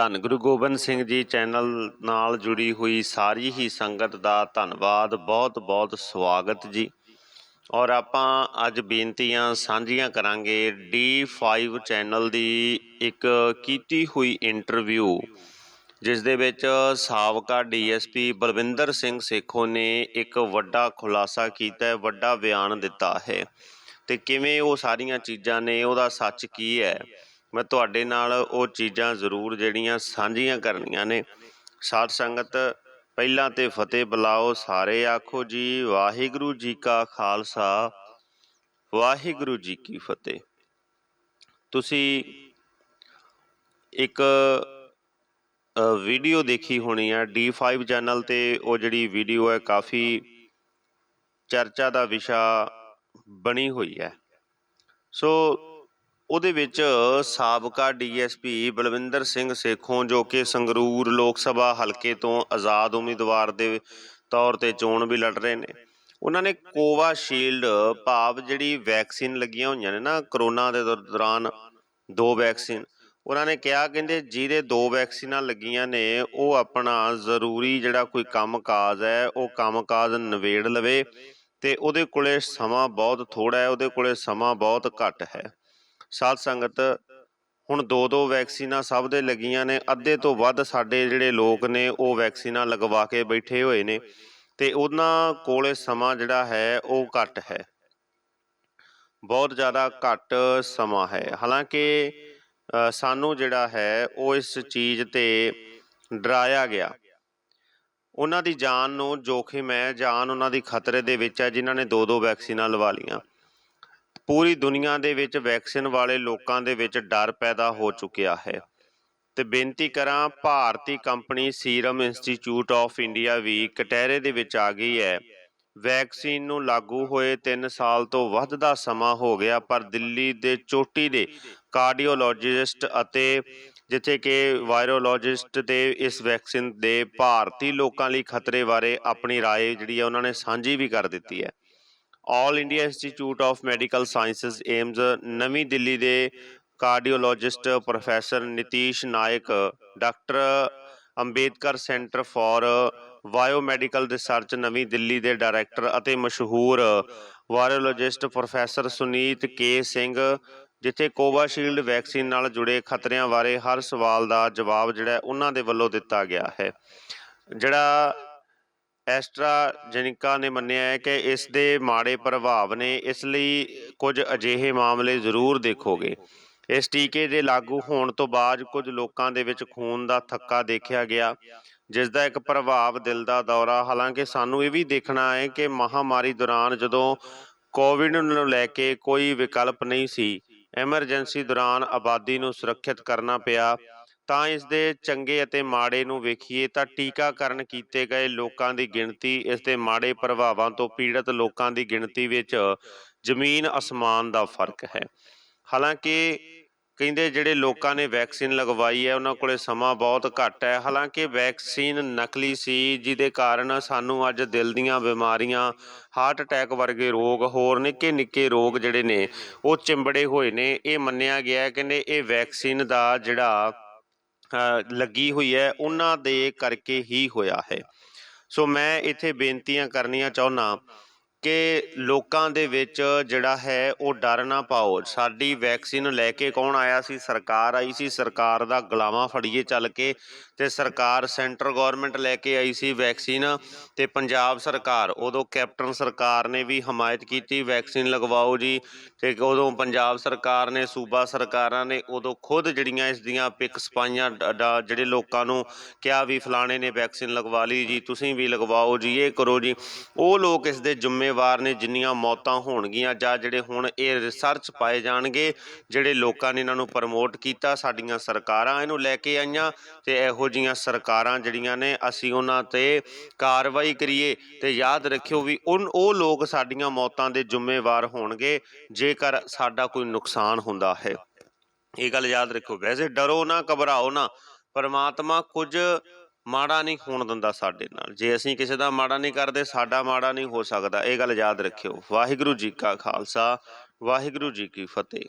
ਧੰਨ ਗੁਰੂ ਗੋਬਿੰਦ ਸਿੰਘ ਜੀ ਚੈਨਲ ਨਾਲ ਜੁੜੀ ਹੋਈ ਸਾਰੀ ਹੀ ਸੰਗਤ ਦਾ ਧੰਨਵਾਦ, ਬਹੁਤ ਬਹੁਤ ਸਵਾਗਤ ਜੀ। ਔਰ ਆਪਾਂ ਅੱਜ ਬੇਨਤੀਆਂ ਸਾਂਝੀਆਂ ਕਰਾਂਗੇ D5 ਚੈਨਲ ਦੀ ਇੱਕ ਕੀਤੀ ਹੋਈ ਇੰਟਰਵਿਊ, ਜਿਸ ਦੇ ਵਿੱਚ ਸਾਬਕਾ ਡੀਐਸਪੀ ਬਲਵਿੰਦਰ ਸਿੰਘ ਸੇਖੋ ਨੇ ਇੱਕ ਵੱਡਾ ਖੁਲਾਸਾ ਕੀਤਾ, ਵੱਡਾ ਬਿਆਨ ਦਿੱਤਾ ਹੈ। ਤੇ ਕਿਵੇਂ ਉਹ ਸਾਰੀਆਂ ਚੀਜ਼ਾਂ ਨੇ, ਉਹਦਾ ਸੱਚ ਕੀ ਹੈ? ਮੈਂ ਤੁਹਾਡੇ ਨਾਲ ਉਹ ਚੀਜ਼ਾਂ ਜ਼ਰੂਰ ਜਿਹੜੀਆਂ ਸਾਂਝੀਆਂ ਕਰਨੀਆਂ ਨੇ। ਸਾਧ ਸੰਗਤ, ਪਹਿਲਾਂ ਤੇ ਫਤਿਹ ਬੁਲਾਓ ਸਾਰੇ, ਆਖੋ ਜੀ, ਵਾਹਿਗੁਰੂ ਜੀ ਕਾ ਖਾਲਸਾ, ਵਾਹਿਗੁਰੂ ਜੀ ਕੀ ਫਤਿਹ। ਤੁਸੀਂ ਇੱਕ ਵੀਡੀਓ ਦੇਖੀ ਹੋਣੀ ਆ D5 ਚੈਨਲ ਤੇ, ਉਹ ਜਿਹੜੀ ਵੀਡੀਓ ਹੈ ਕਾਫੀ ਚਰਚਾ ਦਾ ਵਿਸ਼ਾ ਬਣੀ ਹੋਈ ਹੈ। ਸੋ ਉਹਦੇ ਵਿੱਚ ਸਾਬਕਾ ਡੀਐਸਪੀ ਬਲਵਿੰਦਰ ਸਿੰਘ ਸੇਖੋਂ ਜੋ ਕਿ ਸੰਗਰੂਰ ਲੋਕ ਸਭਾ ਹਲਕੇ ਤੋਂ ਆਜ਼ਾਦ ਉਮੀਦਵਾਰ ਦੇ ਤੌਰ ਤੇ ਚੋਣ ਵੀ ਲੜ ਰਹੇ ਨੇ। ਉਹਨਾਂ ਨੇ ਕੋਵਾਸ਼ੀਲਡ ਭਾਵ ਜਿਹੜੀ ਵੈਕਸੀਨ ਲੱਗੀਆਂ ਹੋਈਆਂ ਨੇ ਨਾ, ਕਰੋਨਾ ਦੇ ਦੌਰ- ਦੌਰਾਨ ਦੋ ਵੈਕਸੀਨ। ਉਹਨਾਂ ਨੇ ਕਿਹਾ, ਕਹਿੰਦੇ ਜਿਹਦੇ ਦੋ ਵੈਕਸੀਨਾਂ ਲੱਗੀਆਂ ਨੇ, ਉਹ ਆਪਣਾ ਜ਼ਰੂਰੀ ਜਿਹੜਾ ਕੋਈ ਕੰਮਕਾਜ ਹੈ, ਉਹ ਕੰਮਕਾਜ ਨਵੇੜ ਲਵੇ ਤੇ ਉਹਦੇ ਕੋਲੇ ਸਮਾਂ ਬਹੁਤ ਥੋੜਾ ਹੈ, ਉਹਦੇ ਕੋਲੇ ਸਮਾਂ ਬਹੁਤ ਘੱਟ ਹੈ। ਸਾਧ ਸੰਗਤ ਹੁਣ ਦੋ ਦੋ ਵੈਕਸੀਨਾਂ ਸਭ ਦੇ ਲੱਗੀਆਂ ਨੇ, ਅੱਧੇ ਤੋਂ ਵੱਧ ਸਾਡੇ ਜਿਹੜੇ ਲੋਕ ਨੇ ਉਹ ਵੈਕਸੀਨਾਂ ਲਗਵਾ ਕੇ ਬੈਠੇ ਹੋਏ ਨੇ ਤੇ ਉਹਨਾਂ ਕੋਲੇ ਸਮਾਂ ਜਿਹੜਾ ਹੈ ਉਹ ਘੱਟ ਹੈ। ਬਹੁਤ ਜ਼ਿਆਦਾ ਘੱਟ ਸਮਾਂ ਹੈ। ਹਾਲਾਂਕਿ ਸਾਨੂੰ ਜਿਹੜਾ ਹੈ ਉਹ ਇਸ ਚੀਜ਼ ਤੇ ਡਰਾਇਆ ਗਿਆ। ਉਹਨਾਂ ਦੀ ਜਾਨ ਨੂੰ, ਜੋਖਿਮ ਹੈ, ਜਾਨ ਉਹਨਾਂ ਦੀ ਖਤਰੇ ਦੇ ਵਿੱਚ ਹੈ, ਜਿਨ੍ਹਾਂ ਨੇ ਦੋ ਦੋ ਵੈਕਸੀਨਾਂ ਲਵਾ ਲੀਆਂ ਪੂਰੀ ਦੁਨੀਆ ਦੇ ਵਿੱਚ ਵੈਕਸੀਨ ਵਾਲੇ ਲੋਕਾਂ ਦੇ ਵਿੱਚ ਡਰ ਪੈਦਾ ਹੋ ਚੁੱਕਿਆ ਹੈ ਤੇ ਬੇਨਤੀ ਕਰਾਂ ਭਾਰਤੀ company serum institute of India ਵੀ ਕਟਹਿਰੇ ਦੇ ਵਿੱਚ ਆ ਗਈ ਹੈ ਵੈਕਸੀਨ ਨੂੰ ਲਾਗੂ ਹੋਏ 3 ਸਾਲ ਤੋਂ ਵੱਧ ਦਾ ਸਮਾਂ ਹੋ ਗਿਆ ਪਰ ਦਿੱਲੀ ਦੇ ਚੋਟੀ ਦੇ ਕਾਰਡੀਓਲੋਜਿਸਟ ਅਤੇ ਜਿੱਥੇ ਕਿ ਵਾਇਰੋਲੋਜਿਸਟ ਤੇ ਇਸ ਵੈਕਸੀਨ ਦੇ ਭਾਰਤੀ ਲੋਕਾਂ ਲਈ ਖਤਰੇ ਬਾਰੇ ਆਪਣੀ رائے ਜਿਹੜੀ ਹੈ ਉਹਨਾਂ ਨੇ ਸਾਂਝੀ ਵੀ ਕਰ ਦਿੱਤੀ ਹੈ All India Institute of Medical Sciences AIIMS ਨਵੀਂ ਦਿੱਲੀ ਦੇ cardiologist professor Nitish Naik doctor Ambedkar centre for biomedical research ਨਵੀਂ ਦਿੱਲੀ ਦੇ ਡਾਇਰੈਕਟਰ ਅਤੇ ਮਸ਼ਹੂਰ virologist professor Suneet K Singh ਜਿੱਥੇ ਕੋਵਾਸ਼ੀਲਡ ਵੈਕਸੀਨ ਨਾਲ ਜੁੜੇ ਖਤਰਿਆਂ ਬਾਰੇ ਹਰ ਸਵਾਲ ਦਾ ਜਵਾਬ ਜਿਹੜਾ ਉਹਨਾਂ ਦੇ ਵੱਲੋਂ ਦਿੱਤਾ ਗਿਆ ਹੈ। ਜਿਹੜਾ ਐਸਟਰਾਜੈਨਿਕਾ ਨੇ ਮੰਨਿਆ ਹੈ ਕਿ ਇਸ ਦੇ ਮਾੜੇ ਪ੍ਰਭਾਵ ਨੇ ਇਸ ਲਈ ਕੁਝ ਅਜਿਹੇ ਮਾਮਲੇ ਜ਼ਰੂਰ ਦੇਖੋਗੇ। ਇਸ ਟੀਕੇ ਦੇ ਲਾਗੂ ਹੋਣ ਤੋਂ ਬਾਅਦ ਕੁਝ ਲੋਕਾਂ ਦੇ ਵਿੱਚ ਖੂਨ ਦਾ ਥੱਕਾ ਦੇਖਿਆ ਗਿਆ, ਜਿਸ ਦਾ ਇੱਕ ਪ੍ਰਭਾਵ ਦਿਲ ਦਾ ਦੌਰਾ। ਹਾਲਾਂਕਿ ਸਾਨੂੰ ਇਹ ਵੀ ਦੇਖਣਾ ਹੈ ਕਿ ਮਹਾਮਾਰੀ ਦੌਰਾਨ ਜਦੋਂ ਕੋਵਿਡ ਨੂੰ ਲੈ ਕੇ ਕੋਈ ਵਿਕਲਪ ਨਹੀਂ ਸੀ, ਐਮਰਜੈਂਸੀ ਦੌਰਾਨ ਆਬਾਦੀ ਨੂੰ ਸੁਰੱਖਿਅਤ ਕਰਨਾ ਪਿਆ। ਤਾਂ ਇਸ ਦੇ ਚੰਗੇ ਅਤੇ ਮਾੜੇ ਨੂੰ ਵੇਖੀਏ ਤਾਂ ਟੀਕਾਕਰਨ ਕੀਤੇ ਗਏ ਲੋਕਾਂ ਦੀ ਗਿਣਤੀ, ਇਸ ਦੇ ਮਾੜੇ ਪ੍ਰਭਾਵਾਂ ਤੋਂ ਪੀੜਤ ਲੋਕਾਂ ਦੀ ਗਿਣਤੀ ਵਿੱਚ ਜ਼ਮੀਨ ਅਸਮਾਨ ਦਾ ਫ਼ਰਕ ਹੈ। ਹਾਲਾਂਕਿ ਕਹਿੰਦੇ ਜਿਹੜੇ ਲੋਕਾਂ ਨੇ ਵੈਕਸੀਨ ਲਗਵਾਈ ਹੈ, ਉਹਨਾਂ ਕੋਲੇ ਸਮਾਂ ਬਹੁਤ ਘੱਟ ਹੈ। ਹਾਲਾਂਕਿ ਵੈਕਸੀਨ ਨਕਲੀ ਸੀ, ਜਿਹਦੇ ਕਾਰਨ ਸਾਨੂੰ ਅੱਜ ਦਿਲ ਦੀਆਂ ਬਿਮਾਰੀਆਂ, ਹਾਰਟ ਅਟੈਕ ਵਰਗੇ ਰੋਗ, ਹੋਰ ਨਿੱਕੇ ਨਿੱਕੇ ਰੋਗ ਜਿਹੜੇ ਨੇ, ਉਹ ਚਿੰਬੜੇ ਹੋਏ ਨੇ। ਇਹ ਮੰਨਿਆ ਗਿਆ ਹੈ, ਕਹਿੰਦੇ ਇਹ ਵੈਕਸੀਨ ਦਾ ਜਿਹੜਾ ਲੱਗੀ ਹੋਈ ਹੈ, ਉਹਨਾਂ ਦੇ ਕਰਕੇ ਹੀ ਹੋਇਆ ਹੈ। ਸੋ ਮੈਂ ਇੱਥੇ ਬੇਨਤੀਆਂ ਕਰਨੀਆਂ ਚਾਹੁੰਦਾ ਕਿ ਲੋਕਾਂ ਦੇ ਵਿੱਚ ਜਿਹੜਾ ਹੈ, ਉਹ ਡਰ ਨਾ ਪਾਓ। ਸਾਡੀ ਵੈਕਸੀਨ ਲੈ ਕੇ ਕੌਣ ਆਇਆ ਸੀ? ਸਰਕਾਰ ਆਈ ਸੀ, ਸਰਕਾਰ ਦਾ ਗੁਲਾਮਾਂ ਫੜੀਏ ਚੱਲ ਕੇ ਤੇ ਸਰਕਾਰ, ਸੈਂਟਰ ਗਵਰਨਮੈਂਟ ਲੈ ਕੇ ਆਈ ਸੀ ਵੈਕਸੀਨ ਤੇ ਪੰਜਾਬ ਸਰਕਾਰ, ਉਦੋਂ ਕੈਪਟਨ ਸਰਕਾਰ ਨੇ ਵੀ ਹਮਾਇਤ ਕੀਤੀ, ਵੈਕਸੀਨ ਲਗਵਾਓ ਜੀ। ਤੇ ਉਦੋਂ ਪੰਜਾਬ ਸਰਕਾਰ ਨੇ, ਸੂਬਾ ਸਰਕਾਰਾਂ ਨੇ ਉਦੋਂ ਖੁਦ ਜਿਹੜੀਆਂ ਇਸ ਦੀਆਂ ਪਿਕ ਸਪਾਈਆਂ ਡ- ਜਿਹੜੇ ਲੋਕਾਂ ਨੂੰ ਕਿਹਾ ਵੀ ਫਲਾਣੇ ਨੇ ਵੈਕਸੀਨ ਲਗਵਾ ਲਈ ਜੀ, ਤੁਸੀਂ ਵੀ ਲਗਵਾਓ ਜੀ, ਇਹ ਕਰੋ ਜੀ। ਉਹ ਲੋਕ ਇਸ ਦੇ ਜ਼ਿੰਮੇਵਾਰ ਨੇ ਜਿੰਨੀਆਂ ਮੌਤਾਂ ਹੋਣਗੀਆਂ ਜਾਂ ਜਿਹੜੇ ਹੁਣ ਇਹ ਰਿਸਰਚ ਪਾਏ ਜਾਣਗੇ, ਜਿਹੜੇ ਲੋਕਾਂ ਨੇ ਇਹਨਾਂ ਨੂੰ ਪ੍ਰਮੋਟ ਕੀਤਾ, ਸਾਡੀਆਂ ਸਰਕਾਰਾਂ ਇਹਨੂੰ ਲੈ ਕੇ ਆਈਆਂ ਤੇ ਇਹੋ ਜੀਆਂ ਸਰਕਾਰਾਂ ਜਿਹੜੀਆਂ ਨੇ, ਅਸੀਂ ਉਹਨਾਂ ਤੇ ਕਾਰਵਾਈ ਕਰੀਏ ਤੇ ਯਾਦ ਰੱਖਿਓ ਵੀ ਉਨ, ਉਹ ਲੋਕ ਸਾਡੀਆਂ ਮੌਤਾਂ ਦੇ ਜ਼ਿੰਮੇਵਾਰ ਹੋਣਗੇ ਜੇਕਰ ਸਾਡਾ ਕੋਈ ਨੁਕਸਾਨ ਹੁੰਦਾ ਹੈ। ਇਹ ਗੱਲ ਯਾਦ ਰੱਖੋ ਵੈਸੇ ਡਰੋ ਨਾ, ਘਬਰਾਓ ਨਾ। ਪਰਮਾਤਮਾ ਕੁਝ ਮਾੜਾ ਨਹੀਂ ਹੋਣ ਦਿੰਦਾ ਸਾਡੇ ਨਾਲ। ਜੇ ਅਸੀਂ ਕਿਸੇ ਦਾ ਮਾੜਾ ਨਹੀਂ ਕਰਦੇ, ਸਾਡਾ ਮਾੜਾ ਨਹੀਂ ਹੋ ਸਕਦਾ। ਇਹ ਗੱਲ ਯਾਦ ਰੱਖਿਓ। ਵਾਹਿਗੁਰੂ ਜੀ ਕਾ ਖਾਲਸਾ, ਵਾਹਿਗੁਰੂ ਜੀ ਕੀ ਫਤਿਹ।